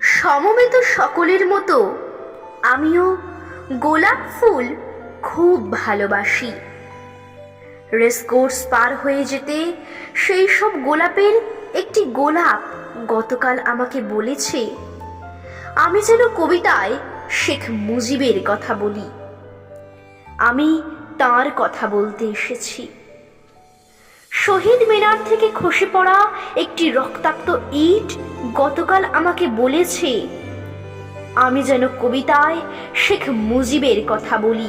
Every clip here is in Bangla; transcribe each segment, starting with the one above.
সমবেত সকলের মতো আমিও গোলাপ ফুল খুব ভালোবাসি। রেসকোর্স পার হয়ে যেতে সেই সব গোলাপের একটি গোলাপ গতকাল আমাকে বলেছে, আমি যেন কবিতায় শেখ মুজিবের কথা বলি। আমি তার কথা বলতে এসেছি। শহীদ মিনার থেকে খসে পড়া একটি রক্তাক্ত ইট গতকাল আমাকে বলেছে, আমি যেন কবিতায় শেখ মুজিবের কথা বলি।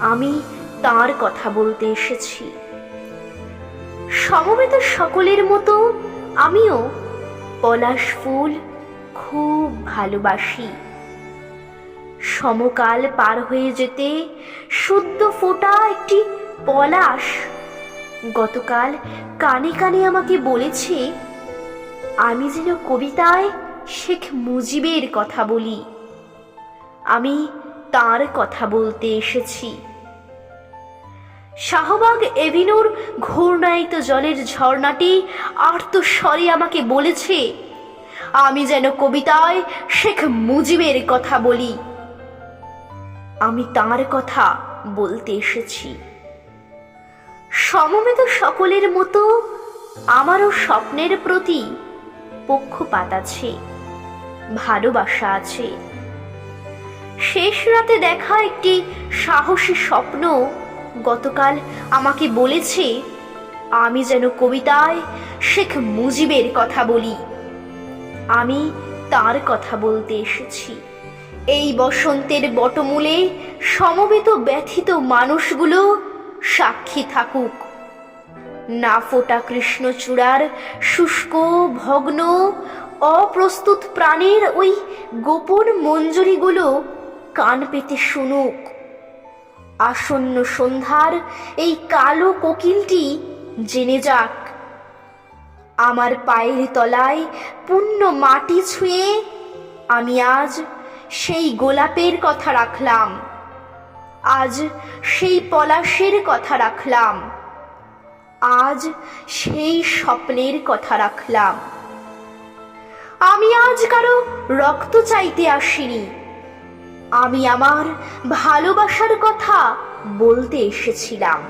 আমি তার কথা বলতে এসেছি। সমবেত সকলের মতো আমিও পলাশ ফুল খুব ভালোবাসি। সমকাল পার হয়ে যেতে শুদ্ধ ফোটা একটি পলাশ গতকাল কানে কানে আমাকে বলেছে আমি যেন কবিতায় শেখ মুজিবের কথা বলি। আমি তার কথা বলতে এসেছি। শাহবাগ এভিনুর ঘূর্ণায়িত জলের ঝর্ণাটি আর্ত স্বরে আমাকে বলেছে, আমি যেন কবিতায় শেখ মুজিবের কথা বলি। আমি তার কথা বলতে এসেছি। সমবেত সকলের মতো আমারও স্বপ্নের প্রতি পক্ষপাত আছে, ভালোবাসা আছে। শেষ রাতে দেখা একটি সাহসী স্বপ্ন গতকাল আমাকে বলেছে, আমি যেন কবিতায় শেখ মুজিবের কথা বলি। আমি তার কথা বলতে এসেছি। এই বসন্তের বটমূলে সমবেত ব্যথিত মানুষগুলো সাক্ষী থাকুক। না ফোটা কৃষ্ণচূড়ার শুষ্ক, ভগ্ন, অপ্রস্তুত প্রাণের ওই গোপন মঞ্জুরিগুলো কান পেতে শুনুক। আসন্ন সন্ধ্যার এই কালো কোকিলটি জেনে যাক। আমার পায়ের তলায় পুণ্য মাটি ছুঁয়ে আমি আজ সেই গোলাপের কথা রাখলাম। আজ সেই পলাশের কথা রাখলাম। আজ সেই স্বপ্নের কথা রাখলাম। আমি আজ কারও রক্ত চাইতে আসিনি। আমি আমার ভালোবাসার কথা বলতে এসেছিলাম।